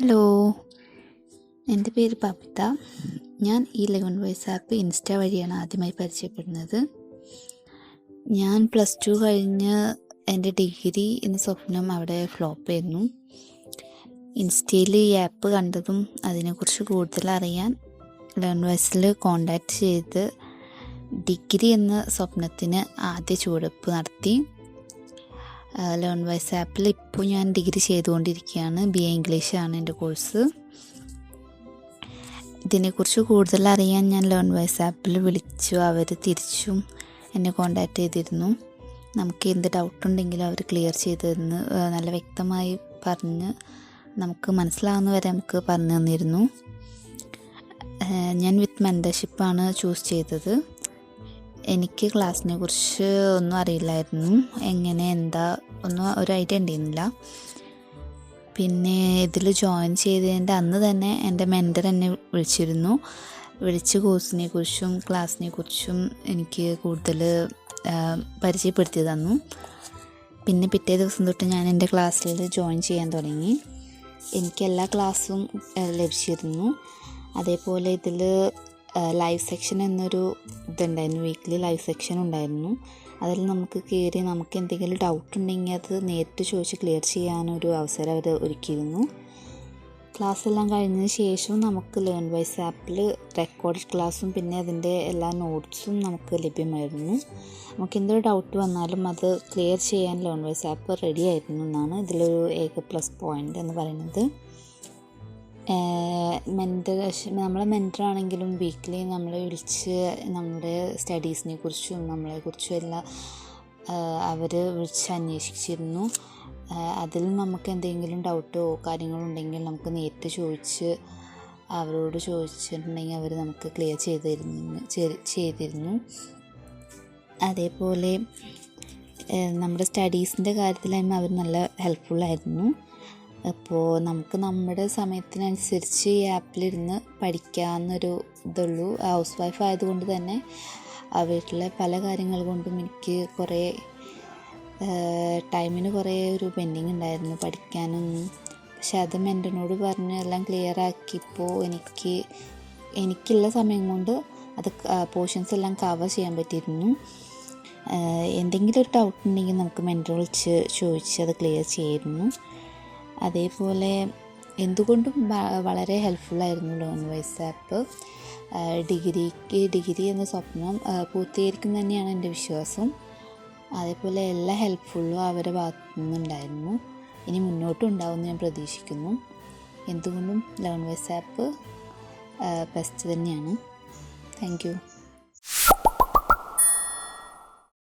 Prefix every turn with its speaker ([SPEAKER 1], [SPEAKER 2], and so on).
[SPEAKER 1] Hello എന്റെ പേര് പവിത ഞാൻ ഈ ലെവൻ വോയിസ് ആപ്പ് ഇൻസ്റ്റ വഴിയാണ് ആദ്യമായി പരിചയപ്പെടുന്നത്. ഞാൻ പ്ലസ് ടു കഴിഞ്ഞ് എന്റെ ഡിഗ്രി എന്ന സ്വപ്നം അവിടെ ഫ്ലോപ്പ് ചെയ്യുന്നു. ഇൻസ്റ്റയിൽ ഈ ആപ്പ് കണ്ടതും അതിനെക്കുറിച്ച് കൂടുതൽ അറിയാൻ ലെവൻ വോയിസിൽ കോണ്ടാക്ട് ചെയ്ത് ഡിഗ്രി എന്ന സ്വപ്നത്തിന് ആദ്യ ചുവടുവെപ്പ് നടത്തി. ലേൺ വൈസ് ആപ്പിൽ ഇപ്പോൾ ഞാൻ ഡിഗ്രി ചെയ്തുകൊണ്ടിരിക്കുകയാണ്. ബി എ ആണ് എന്റെ കോഴ്സ്. ഇതിനെക്കുറിച്ച് കൂടുതൽ അറിയാൻ ഞാൻ ലേൺ വൈസ് ആപ്പിൽ വിളിച്ചു. അവർ തിരിച്ചും എന്നെ കോണ്ടാക്ട് ചെയ്തിരുന്നു. നമുക്ക് എന്ത് ഡൗട്ട് ഉണ്ടെങ്കിലും അവർ ക്ലിയർ ചെയ്ത് തന്ന് നല്ല വ്യക്തമായി പറഞ്ഞ് നമുക്ക് മനസ്സിലാവുന്ന വരെ നമുക്ക് പറഞ്ഞു തന്നിരുന്നു. ഞാൻ വിത്ത് മെന്റർഷിപ്പാണ് ചൂസ് ചെയ്തത്. എനിക്ക് ക്ലാസ്സിനെ കുറിച്ച് ഒന്നും അറിയില്ലായിരുന്നു. എങ്ങനെ എന്താ ഒന്നും ഒരു ഐഡിയ ഉണ്ടായിരുന്നില്ല പിന്നെ ഇതിൽ ജോയിൻ ചെയ്തതിന്റെ അന്ന് തന്നെ എന്റെ മെന്റർ എന്നെ വിളിച്ചിരുന്നു. വിളിച്ച് കോഴ്സിനെ കുറിച്ചും ക്ലാസ്സിനെ കുറിച്ചും എനിക്ക് കൂടുതൽ പരിചയപ്പെടുത്തി തന്നു. പിന്നെ പിറ്റേ ദിവസം തൊട്ട് ഞാൻ എന്റെ ക്ലാസ്സിൽ ജോയിൻ ചെയ്യാൻ തുടങ്ങി. എനിക്ക് എല്ലാ ക്ലാസ്സും ലഭിച്ചിരുന്നു. അതേപോലെ ഇതിൽ ലൈവ് സെക്ഷൻ എന്നൊരു ഇതുണ്ടായിരുന്നു. വീക്കിലി ലൈവ് സെക്ഷൻ ഉണ്ടായിരുന്നു. അതിൽ നമുക്ക് കയറി നമുക്ക് എന്തെങ്കിലും ഡൗട്ട് ഉണ്ടെങ്കിൽ അത് നേരിട്ട് ചോദിച്ച് ക്ലിയർ ചെയ്യാനൊരു അവസരം അവർ ഒരുക്കിയിരുന്നു. ക്ലാസ് എല്ലാം കഴിഞ്ഞതിന് ശേഷവും നമുക്ക് ലേൺ വൈസ് ആപ്പിൽ റെക്കോർഡ് ക്ലാസ്സും പിന്നെ അതിന്റെ എല്ലാ നോട്ട്സും നമുക്ക് ലഭ്യമായിരുന്നു. നമുക്ക് എന്തൊരു ഡൗട്ട് വന്നാലും അത് ക്ലിയർ ചെയ്യാൻ ലേൺ വൈസ് ആപ്പ് റെഡി ആയിരുന്നു എന്നാണ് ഇതിലൊരു ഏക പ്ലസ് പോയിന്റ് എന്ന് പറയുന്നത്. മെന്റർ നമ്മളെ മെന്ററാണെങ്കിലും വീക്കിലി നമ്മളെ വിളിച്ച് നമ്മുടെ സ്റ്റഡീസിനെ കുറിച്ചും നമ്മളെക്കുറിച്ചും എല്ലാം അവർ വിളിച്ച് അന്വേഷിച്ചിരുന്നു. അതിൽ നമുക്ക് എന്തെങ്കിലും ഡൗട്ടോ കാര്യങ്ങളോ ഉണ്ടെങ്കിൽ നമുക്ക് നേരിട്ട് ചോദിച്ച് അവരോട് ചോദിച്ചിട്ടുണ്ടെങ്കിൽ അവർ നമുക്ക് ക്ലിയർ ചെയ്ത് തരുന്നു ചെയ്തിരുന്നു. അതേപോലെ നമ്മുടെ സ്റ്റഡീസിന്റെ കാര്യത്തിലായിരുന്നു അവർ നല്ല ഹെൽപ്ഫുള്ളായിരുന്നു അപ്പോൾ നമുക്ക് നമ്മുടെ സമയത്തിനനുസരിച്ച് ഈ ആപ്പിലിരുന്ന് പഠിക്കാമെന്നൊരു ഇതുള്ളൂ. ഹൗസ് വൈഫ് ആയതുകൊണ്ട് തന്നെ വീട്ടിലെ പല കാര്യങ്ങൾ കൊണ്ടും എനിക്ക് കുറേ ടൈമിന് കുറേ ഒരു പെൻഡിങ് ഉണ്ടായിരുന്നു പഠിക്കാനൊന്നും പക്ഷെ അത് മെന്റനോട് പറഞ്ഞ് എല്ലാം ക്ലിയർ ആക്കിയപ്പോൾ എനിക്ക് എനിക്കുള്ള സമയം കൊണ്ട് അത് പോർഷൻസ് എല്ലാം കവർ ചെയ്യാൻ പറ്റിയിരുന്നു. എന്തെങ്കിലും ഒരു ഡൗട്ട് ഉണ്ടെങ്കിൽ നമുക്ക് മെന്റർ വിളിച്ച് ചോദിച്ച് അത് ക്ലിയർ ചെയ്യായിരുന്നു അതേപോലെ എന്തുകൊണ്ടും വളരെ ഹെൽപ്ഫുള്ളായിരുന്നു ലോൺ വൈസ് ആപ്പ് ഡിഗ്രിക്ക് ഡിഗ്രി എന്ന സ്വപ്നം പൂർത്തീകരിക്കും തന്നെയാണ് എന്റെ വിശ്വാസം. അതേപോലെ എല്ലാ ഹെൽപ്ഫുള്ളും അവരുടെ ഭാഗത്തു നിന്നുണ്ടായിരുന്നു. ഇനി മുന്നോട്ടും ഉണ്ടാവുമെന്ന് ഞാൻ പ്രതീക്ഷിക്കുന്നു. എന്തുകൊണ്ടും ലോൺ വൈസ് ആപ്പ് ബെസ്റ്റ് തന്നെയാണ്. Thank you